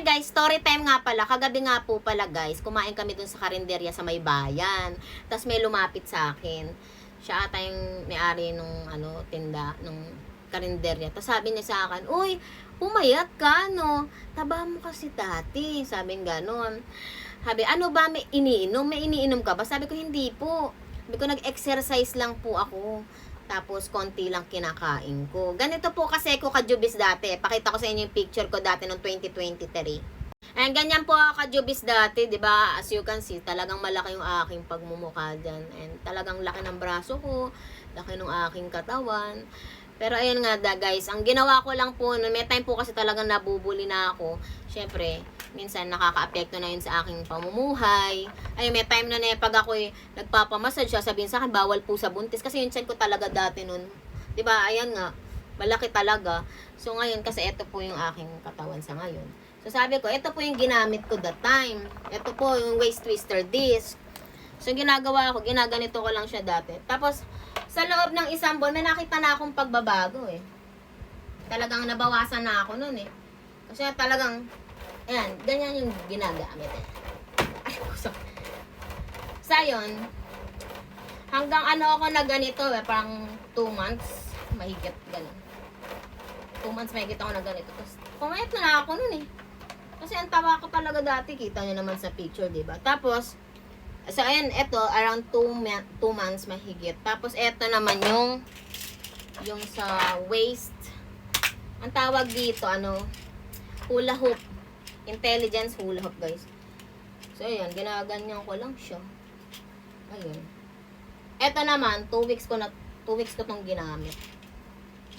Ay guys, story time nga pala. Kagabi nga po pala guys, kumain kami dun sa karinderya sa may bayan. Tapos may lumapit sa akin. Siya ata yung may-ari nung ano, tinda, nung karinderya. Tapos sabi niya sa akin, Uy, pumayat ka, no? Taba mo kasi dati. Sabi nga ganon. Sabi, ano ba, may iniinom? May iniinom ka ba? Sabi ko, hindi po. Sabi ko, nag-exercise lang po ako. Tapos, konti lang kinakain ko. Ganito po kasi ko kajubis dati. Pakita ko sa inyo yung picture ko dati noong 2023. Ayan, ganyan po ako kajubis dati, di ba? As you can see, talagang malaki yung aking pagmumukha dyan. And talagang laki ng braso ko, laki ng aking katawan. Pero ayun nga da, guys, ang ginawa ko lang po, may time po kasi talagang nabubuli na ako. Syempre, minsan nakaka-apekto na yun sa aking pamumuhay. Ayun, may time na na pag ako nagpapamassage, sabihin sa akin, bawal po sa buntis. Kasi yung chan ko talaga dati nun. ba Ayan nga, malaki talaga. So ngayon, kasi ito po yung aking katawan sa ngayon. So sabi ko, ito po yung ginamit ko that time. Ito po yung waist twister disc. So ginagawa ko, ginaganito ko lang siya dati. Tapos, sa loob ng isang buwan, may nakita na akong pagbabago eh. Talagang nabawasan na ako nun eh. Kasi talagang, ayan, ganyan yung ginagamit eh. Ay, kusok. Sa yun, hanggang ano ako na ganito eh, parang 2 months, mahigit ganun. 2 months mahigit ako na ganito. Tapos, pumayat na, na ako nun eh. Kasi ang tawa ko talaga dati, kita nyo naman sa picture, di ba? Tapos, so ayan, eto, around 2 2 months mahigit. Tapos, eto naman yung, yung sa waist. Ang tawag dito, ano, hula hoop. Intelligence hula hoop, guys. So, ayan, ginaganyan ko lang siya. Ayun. Eto naman, 2 weeks ko na, 2 weeks ko tong ginamit.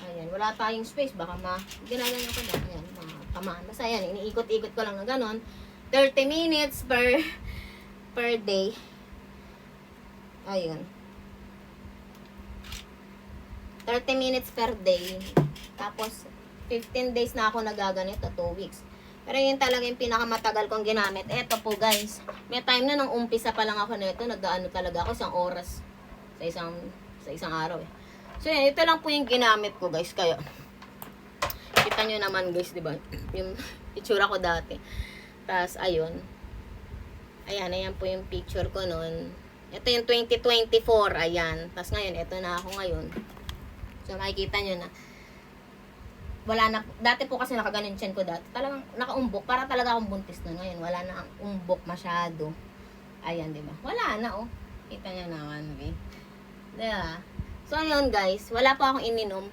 Ayan, wala tayong space, baka ma, ginaganyan ko na, ayan, mga tamaan. Basta ayan, iniikot-ikot ko lang na ganon. 30 minutes per, per day. Ayun. 30 minutes per day. Tapos, 15 days na ako nagaganito, 2 weeks. Pero yun talaga yung pinakamatagal kong ginamit. Eto po guys, may time na nung umpisa pa lang ako nito, nag-ano talaga ako isang oras sa isang sa isang araw eh. So yan, ito lang po yung ginamit ko guys, kaya kita nyo naman guys, di ba? Yung itsura ko dati. Tapos ayun. Ayan, ayan po yung picture ko noon. Ito yung 2024, ayan. Tapos ngayon, ito na ako ngayon. So makikita nyo na wala na, dati po kasi nakaganon chan ko dati. Talagang nakaumbok, para talaga akong buntis na ngayon. Wala na ang umbok masyado. Ayan, di ba? Wala na, oh. Kita niya naman, eh. Di ba? So, ayun, guys. Wala pa akong ininom.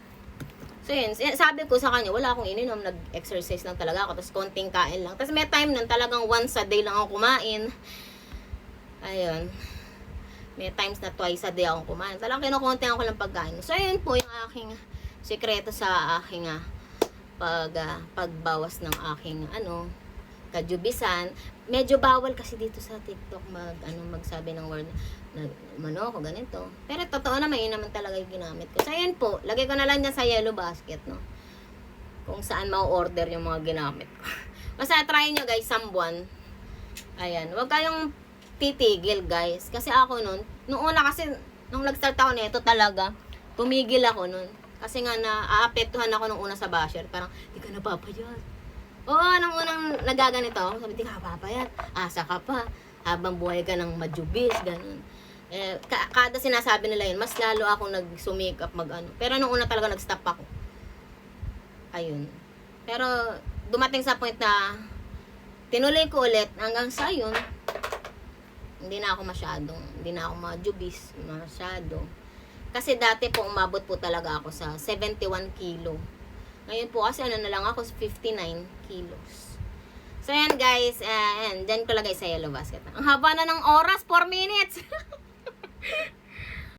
So, yun. Sabi ko sa kanya, wala akong ininom. Nag-exercise lang talaga ako. Tapos, konting kain lang. Tapos, may time nun, talagang once a day lang ako kumain. Ayun. May times na twice a day akong kumain. Talagang kinukonti ako lang pagkain. So, ayun po yung aking sikreto sa aking ah, pag ah, pagbawas ng aking ano kajubisan. Medyo bawal kasi dito sa TikTok mag ano magsabi ng word na mano ako ganito. Pero totoo naman yun naman talaga yung ginamit ko. So ayan po lagay ko na lang dyan sa yellow basket no? Kung saan mau-order yung mga ginamit ko. Basta try nyo guys sambuan ayan wag kayong titigil guys. Kasi ako nun nung una kasi nung nag-start ako nito talaga tumigil ako nun kasi nga na aapektuhan ako nung una sa basher parang di ka napapayat Oo, nung unang nagaganito ako, sabi, di ka papayat. Asa ka pa. Habang buhay ka ng majubis, ganun. Eh, ka- kada sinasabi nila yun, mas lalo akong nagsumikap mag ano. Pero nung una talaga nag-stop ako. Ayun. Pero dumating sa point na tinuloy ko ulit hanggang sa yun, hindi na ako masyadong, hindi na ako majubis, masyado. Kasi dati po umabot po talaga ako sa 71 kilo. Ngayon po kasi ano na lang ako, 59 kilos. So yan guys, uh, yan, dyan ko lagay sa yellow basket. Ang haba na ng oras, 4 minutes.